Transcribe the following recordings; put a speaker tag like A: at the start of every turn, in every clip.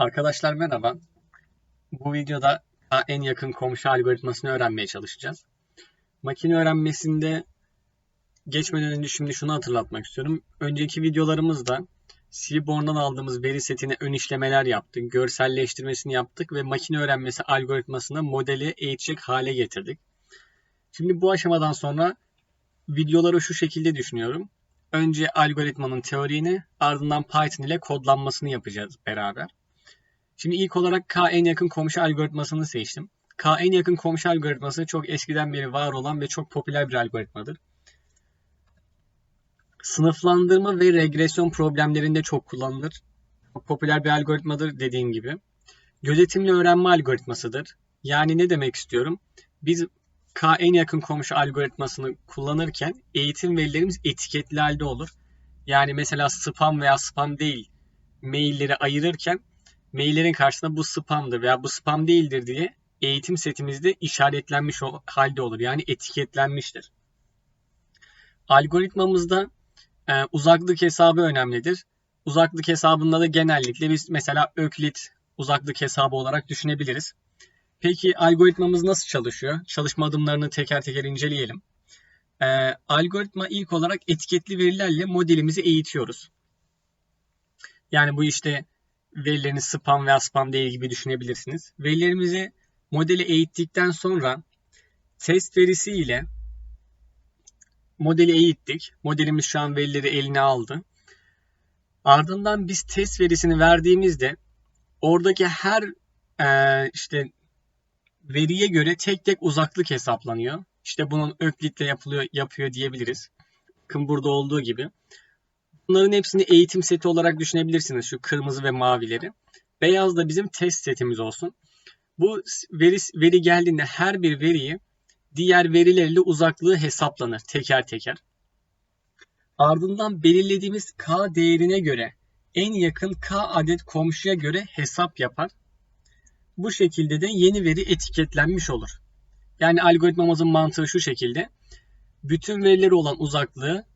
A: Arkadaşlar merhaba. Bu videoda en yakın komşu algoritmasını öğrenmeye çalışacağız. Makine öğrenmesinde geçmeden önce şimdi şunu hatırlatmak istiyorum. Önceki videolarımızda Seaborn'dan aldığımız veri setine ön işlemeler yaptık, görselleştirmesini yaptık ve makine öğrenmesi algoritmasına modeli eğitecek hale getirdik. Şimdi bu aşamadan sonra videoları şu şekilde düşünüyorum. Önce algoritmanın teorini ardından Python ile kodlanmasını yapacağız beraber. Şimdi ilk olarak K en yakın komşu algoritmasını seçtim. K en yakın komşu algoritması çok eskiden beri var olan ve çok popüler bir algoritmadır. Sınıflandırma ve regresyon problemlerinde çok kullanılır. Çok popüler bir algoritmadır dediğim gibi. Gözetimli öğrenme algoritmasıdır. Yani ne demek istiyorum? Biz K en yakın komşu algoritmasını kullanırken eğitim verilerimiz etiketli halde olur. Yani mesela spam veya spam değil mailleri ayırırken maillerin karşısında bu spamdır veya bu spam değildir diye eğitim setimizde işaretlenmiş halde olur. Yani etiketlenmiştir. Algoritmamızda e, uzaklık hesabı önemlidir. Uzaklık hesabında da genellikle biz mesela öklit uzaklık hesabı olarak düşünebiliriz. Peki algoritmamız nasıl çalışıyor? Çalışma adımlarını teker teker inceleyelim. Ee, algoritma ilk olarak etiketli verilerle modelimizi eğitiyoruz. Yani bu işte verilerini spam veya spam değil gibi düşünebilirsiniz. Verilerimizi modeli eğittikten sonra test verisi ile modeli eğittik. Modelimiz şu an verileri eline aldı. Ardından biz test verisini verdiğimizde oradaki her e, işte veriye göre tek tek uzaklık hesaplanıyor. İşte bunun öklitle yapılıyor yapıyor diyebiliriz. Bakın burada olduğu gibi. Bunların hepsini eğitim seti olarak düşünebilirsiniz. Şu kırmızı ve mavileri. Beyaz da bizim test setimiz olsun. Bu veri, veri geldiğinde her bir veriyi diğer verilerle uzaklığı hesaplanır teker teker. Ardından belirlediğimiz k değerine göre en yakın k adet komşuya göre hesap yapar. Bu şekilde de yeni veri etiketlenmiş olur. Yani algoritmamızın mantığı şu şekilde. Bütün verileri olan uzaklığı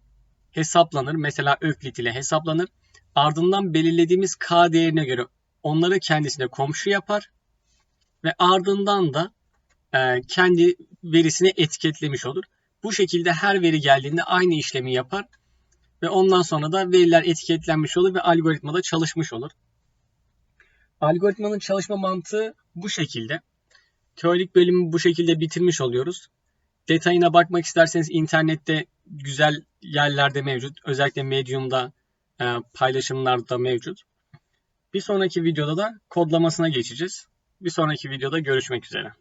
A: hesaplanır. Mesela öklit ile hesaplanır. Ardından belirlediğimiz k değerine göre onları kendisine komşu yapar. Ve ardından da e, kendi verisine etiketlemiş olur. Bu şekilde her veri geldiğinde aynı işlemi yapar. Ve ondan sonra da veriler etiketlenmiş olur ve algoritmada çalışmış olur. Algoritmanın çalışma mantığı bu şekilde. Teorik bölümü bu şekilde bitirmiş oluyoruz. Detayına bakmak isterseniz internette güzel yerlerde mevcut. Özellikle Medium'da e, paylaşımlarda mevcut. Bir sonraki videoda da kodlamasına geçeceğiz. Bir sonraki videoda görüşmek üzere.